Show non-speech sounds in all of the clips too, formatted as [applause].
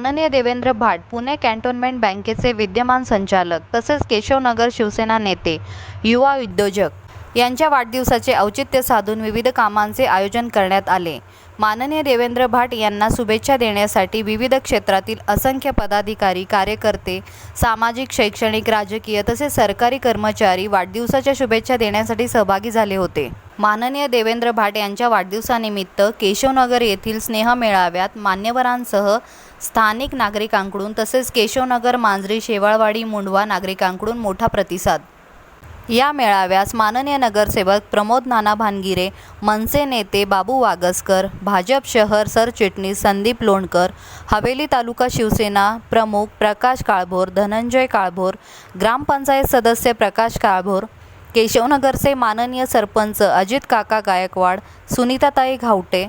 माननीय देवेंद्र भाट पुणे कॅन्टोन्मेंट बँकेचे विद्यमान संचालक तसेच केशवनगर शिवसेना नेते युवा उद्योजक यांच्या वाढदिवसाचे औचित्य साधून विविध कामांचे आयोजन करण्यात आले. माननीय देवेंद्र भाट यांना शुभेच्छा देण्यासाठी विविध क्षेत्रातील असंख्य पदाधिकारी कार्यकर्ते सामाजिक शैक्षणिक राजकीय तसेच सरकारी कर्मचारी वाढदिवसाच्या शुभेच्छा देण्यासाठी सहभागी झाले होते. माननीय देवेंद्र भाट यांच्या वाढदिवसानिमित्त केशवनगर येथील स्नेह मेळाव्यात मान्यवरांसह स्थानिक नागरिकांकडून तसेच केशवनगर मांजरी शेवाळवाडी मुंडवा नागरिकांकडून मोठा प्रतिसाद. या मेळाव्यास माननीय नगरसेवक प्रमोद नाना भानगिरे मनसे नेते बाबू वागसकर भाजप शहर सरचिटणीस संदीप लोणकर हवेली तालुका शिवसेना प्रमुख प्रकाश काळभोर धनंजय काळभोर ग्रामपंचायत सदस्य प्रकाश काळभोर केशवनगरचे माननीय सरपंच अजित काका गायकवाड सुनीताताई घावटे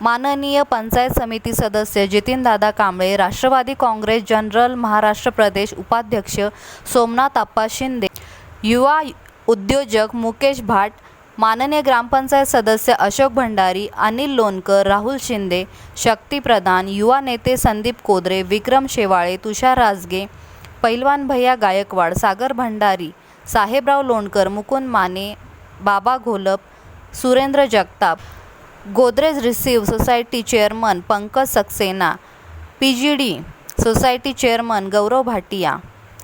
माननीय पंचायत समिती सदस्य जितीनदादा कांबळे राष्ट्रवादी काँग्रेस जनरल महाराष्ट्र प्रदेश उपाध्यक्ष सोमनाथ आप्पा शिंदे युवा उद्योजक मुकेश भाट माननीय ग्रामपंचायत सदस्य अशोक भंडारी अनिल लोणकर राहुल शिंदे शक्ती प्रधान युवा नेते संदीप कोदरे विक्रम शेवाळे तुषार राजगे पैलवान भैया गायकवाड सागर Bhandari Sahebrao Lonkar Mukund Mane Baba Gholap Surendra Jagtap Godrej receive society chairman Pankaj Saxena P G D society chairman Gaurav Bhatia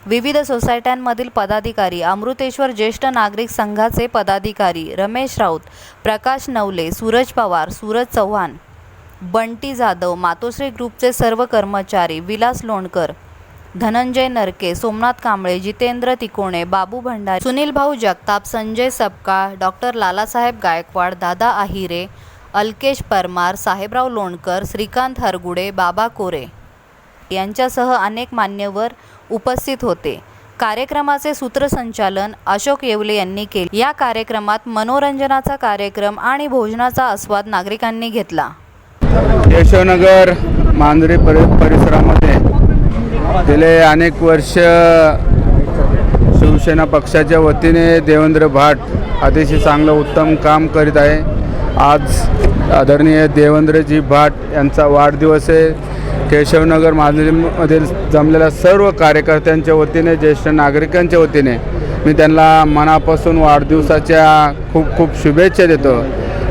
विविध सोसायट्यांमधील पदाधिकारी अमृतेश्वर ज्येष्ठ नागरिक संघाचे पदाधिकारी रमेश राऊत प्रकाश नवले सूरज पवार सूरज चव्हाण बंटी जाधव मातोश्री ग्रुपचे सर्व कर्मचारी विलास लोणकर धनंजय नरके सोमनाथ कांबळे जितेंद्र तिकोणे बाबू भंडारी सुनील भाऊ जगताप संजय सपकाळ डॉक्टर लालासाहेब गायकवाड दादा आहिरे अल्केश परमार साहेबराव लोणकर श्रीकांत हरगुडे बाबा कोरे यांच्यासह अनेक मान्यवर उपस्थित होते. कार्यक्रमाचे सूत्रसंचालन अशोक येवले यांनी केले. या कार्यक्रमात मनोरंजनाचा कार्यक्रम आणि भोजनाचा आस्वाद नागरिकांनी घेतला. यशवनगर मांजरे परि परिसरामध्ये गेले अनेक वर्ष शिवसेना पक्षाच्या वतीने देवेंद्र भाट अतिशय चांगलं उत्तम काम करीत आहे. आज आदरणीय देवेंद्रजी भाट यांचा वाढदिवस आहे. केशवनगर माजलीमधील जमलेल्या सर्व कार्यकर्त्यांच्या वतीने ज्येष्ठ नागरिकांच्या वतीने मी त्यांना मनापासून वाढदिवसाच्या खूप खूप शुभेच्छा देतो.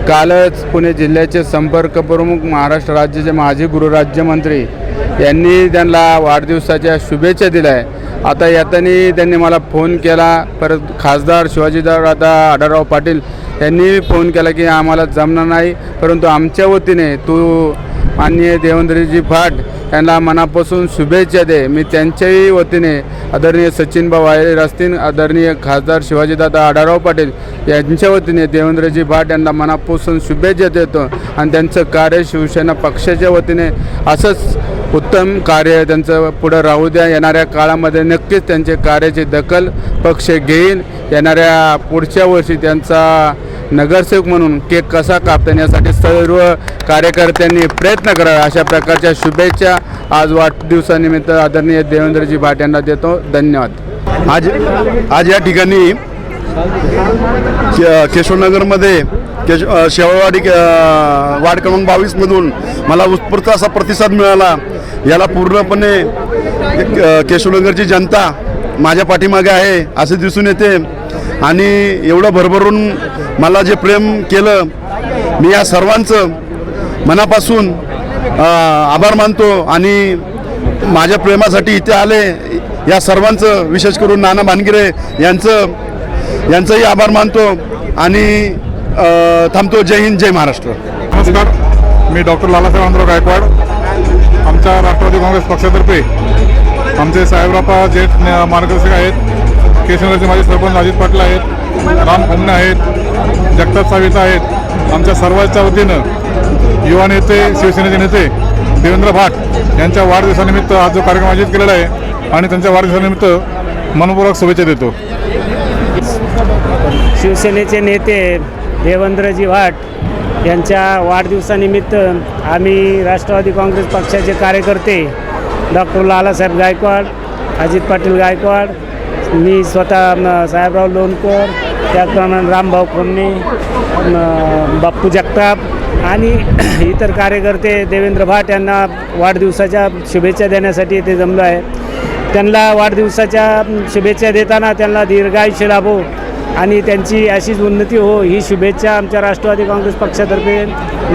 कालच पुणे जिल्ह्याचे संपर्क प्रमुख महाराष्ट्र राज्याचे माजी गृहराज्यमंत्री यांनी त्यांना वाढदिवसाच्या शुभेच्छा दिल्या आहे. आता यातनी त्यांनी मला फोन केला. परत खासदार शिवाजीदार आता आढळराव पाटील यांनी फोन केला की आम्हाला जमणार नाही. परंतु आमच्या वतीने तू माननीय देवेंद्रजी भाट यांना मनापासून शुभेच्छा दे. मी त्यांच्याही वतीने आदरणीय सचिनभाऊ आयर असतील आदरणीय खासदार शिवाजीदादा आढाराव पाटील यांच्या वतीने देवेंद्रजी भाट यांना मनापासून शुभेच्छा देतो आणि त्यांचं कार्य शिवसेना पक्षाच्या वतीने असंच उत्तम कार्य त्यांचं पुढं राहू द्या. येणाऱ्या काळामध्ये नक्कीच त्यांचे कार्याची दखल पक्ष घेईल येणाऱ्या पुढच्या वर्षी त्यांचा नगरसेवक म्हणून केक कसा कापता यासाठी सर्व कार्यकर्त्यांनी प्रयत्न करावा. अशा प्रकारच्या शुभेच्छा आज वाढदिवसानिमित्त आदरणीय देवेंद्रजी भाट यांना देतो. धन्यवाद. आज आज या ठिकाणी केशवनगरमध्ये केश शेवळवाडी अ, वार्ड क्रमांक बावीसमधून मला उत्स्फूर्त असा प्रतिसाद मिळाला. याला पूर्णपणे केशवनगरची जनता माझ्या पाठीमागे आहे असे दिसून येते. आणि एवढं भरभरून मला जे प्रेम केलं मी या सर्वांचं मनापासून आभार मानतो आणि माझ्या प्रेमासाठी इथे आले. या सर्वांचं विशेष करून नाना भानगिरे यांचं यांचंही आभार मानतो आणि थांबतो. जय हिंद जय महाराष्ट्र. नमस्कार. मी डॉक्टर लालासाहेब आंध्र गायकवाड. आमच्या राष्ट्रवादी काँग्रेस पक्षातर्फे आमचे साहेबरापा जेठ मार्गदर्शक आहेत. केशवनगरचे माझे सरपंच अजित पाटील आहेत राम खन्ना आहेत जगताप साविता आहेत. आमच्या सर्वांच्या वतीनं युवा नेते शिवसेनेचे नेते देवेंद्र भाट यांच्या वाढदिवसानिमित्त आज जो कार्यक्रम आयोजित केलेला आहे आणि त्यांच्या वाढदिवसानिमित्त मनपूर्वक शुभेच्छा देतो. शिवसेनेचे नेते देवेंद्रजी भाट यांच्या वाढदिवसानिमित्त आम्ही राष्ट्रवादी काँग्रेस पक्षाचे कार्यकर्ते डॉक्टर लालासाहेब गायकवाड अजित पाटील गायकवाड मी स्वतः साहेबराव लोणकर त्याचप्रमाणे रामभाऊ खोमणे बाप्पू जगताप आणि [clears throat] इतर कार्यकर्ते देवेंद्र भाट यांना वाढदिवसाच्या शुभेच्छा देण्यासाठी ते जमलो आहे. त्यांना वाढदिवसाच्या शुभेच्छा देताना त्यांना दीर्घायुष्य लाभो आणि त्यांची अशीच उन्नती हो ही शुभेच्छा आमच्या राष्ट्रवादी काँग्रेस पक्षातर्फे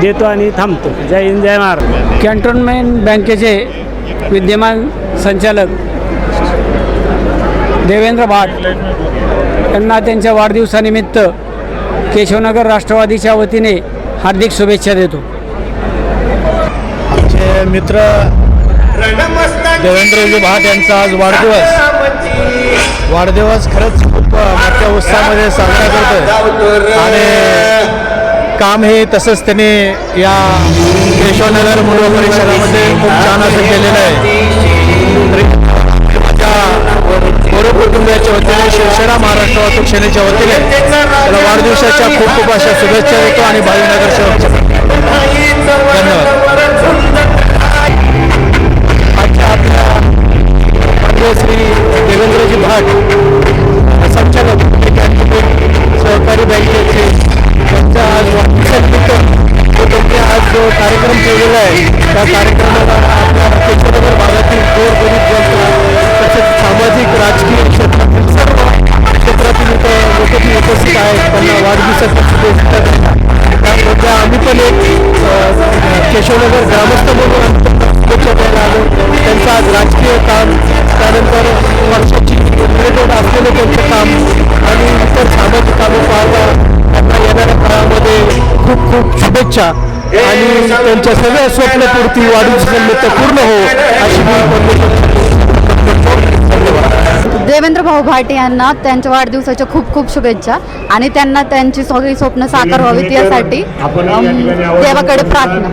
देतो आणि थांबतो. जय हिंद जय महाराज कॅन्टोनमेंट बँकेचे विद्यमान संचालक देवेंद्र भाट यांना त्यांच्या वाढदिवसानिमित्त केशवनगर राष्ट्रवादीच्या वतीने हार्दिक शुभेच्छा देतो. आमचे मित्र देवेंद्रजी भाट यांचा आज वाढदिवस. वाढदिवस खरंच खूप मोठ्या उत्साहामध्ये साजरा करतोय. आणि काम हे तसंच त्यांनी या केशवनगर मुलं परिसरामध्ये खूप छान असं केलेलं आहे. गोरे कुटुंबियाच्या वतीने शिवसेना महाराष्ट्र वाहतूक सेनेच्या वतीने त्याला वाढदिवसाच्या खूप खूप अशा शुभेच्छा देतो आणि भावीनगर सेवकच्या धन्यवाद. श्री देवेंद्रजी भाट संचालक सहकारी बँकेचे त्यांचा आज वाढदिवसानिमित्त तो त्यांनी आज जो कार्यक्रम ठेवलेला आहे त्या कार्यक्रमाला आपल्या केशवनगर भागातील गोरगरीब जनता तसेच सामाजिक राजकीय क्षेत्रातील सर्व क्षेत्रातील इथं लोक उपस्थित आहेत. त्यांना वाढदिवसाच्या शुभेच्छा त्यामध्ये आम्ही पण एक केशवनगर ग्रामस्थ म्हणून आम्ही शुभेच्छा द्यायला आलो. त्यांचं आज राजकीय काम त्यानंतर वर्षाची रिलेटेड असलेलं त्यांचं काम आणि इतर सामाजिक कामं पाहता त्यांना येणाऱ्या काळामध्ये खूप खूप शुभेच्छा. आणि त्यांच्या सगळ्या स्वप्नपूर्ती वाढदिवसानिमित्त पूर्ण हो अशी मी परमेश्वर धन्यवाद देवेंद्र भाऊ भाटे यांना त्यांच्या वाढदिवसाच्या खूप खूप शुभेच्छा. आणि त्यांना त्यांची सगळी स्वप्न साकार व्हावीत यासाठी देवाकडे प्रार्थना.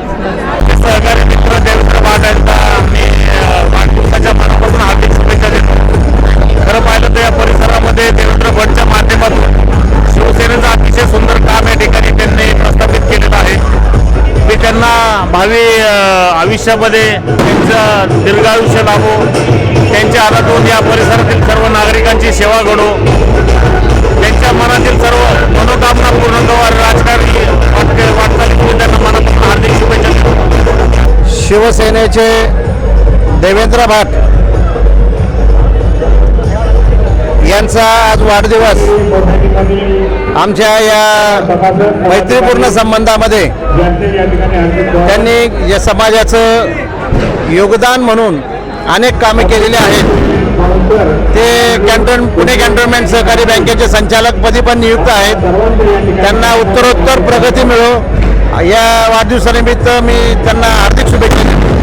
आयुष्यामध्ये त्यांचं दीर्घायुष्य लाभो त्यांच्या हातातून या परिसरातील सर्व नागरिकांची सेवा घडो. त्यांच्या मनातील सर्व मनोकामना पूर्ण करा राजकारणी वाटचालीतून त्यांना मनातून हार्दिक शुभेच्छा शिवसेनेचे देवेंद्र भाट यांचा आज वाढदिवस. आमच्या या मैत्रीपूर्ण संबंधामध्ये त्यांनी या समाजाचं योगदान म्हणून अनेक कामे केलेली आहेत. ते कॅन्टोन पुणे कॅन्टोनमेंट सहकारी बँकेचे संचालकपदी पण नियुक्त आहेत. त्यांना उत्तरोत्तर प्रगती मिळो. या वाढदिवसानिमित्त मी त्यांना हार्दिक शुभेच्छा देतो.